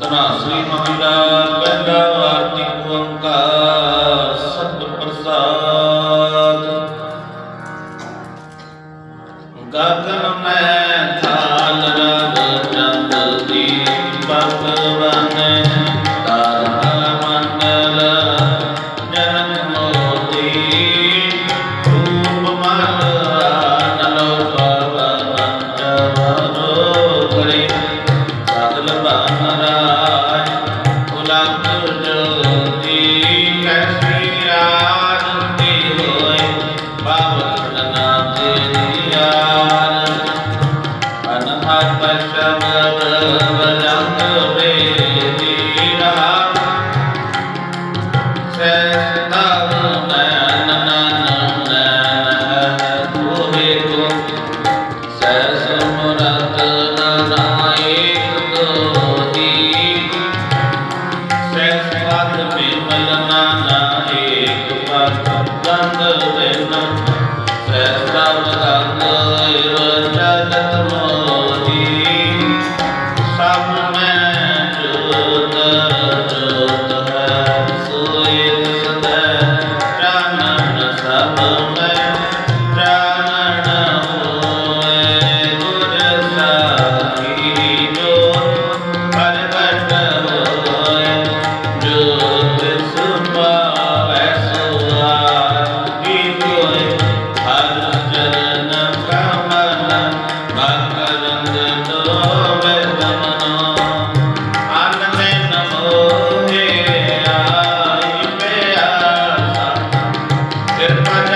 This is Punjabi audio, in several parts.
ਤਨਾਸਰੀ ਮਹਲਾ ਪਹਿਲਾ ਆਰਤੀ ਓੰਕਾਰ। ਕਿਰਪਾ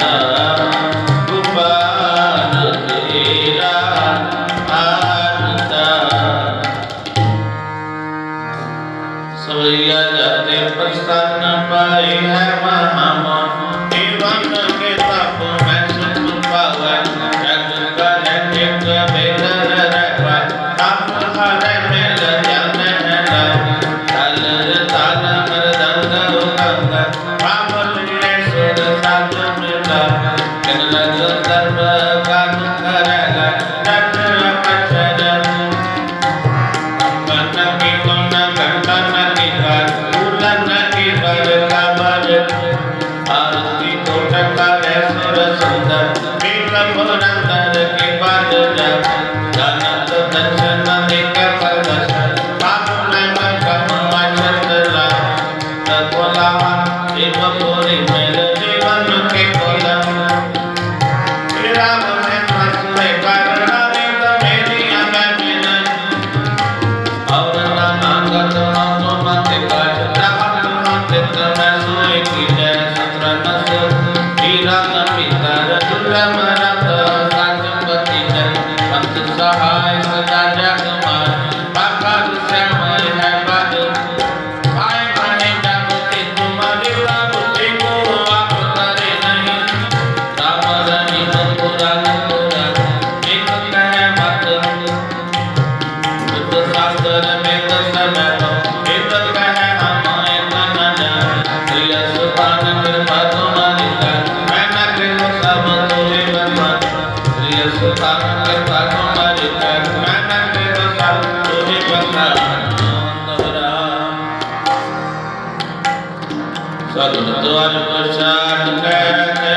uh, சிராத்தம் வித்தார துள்ளம ਸਭ ਤੁਧ ਪ੍ਰਸਾਦ ਕੈ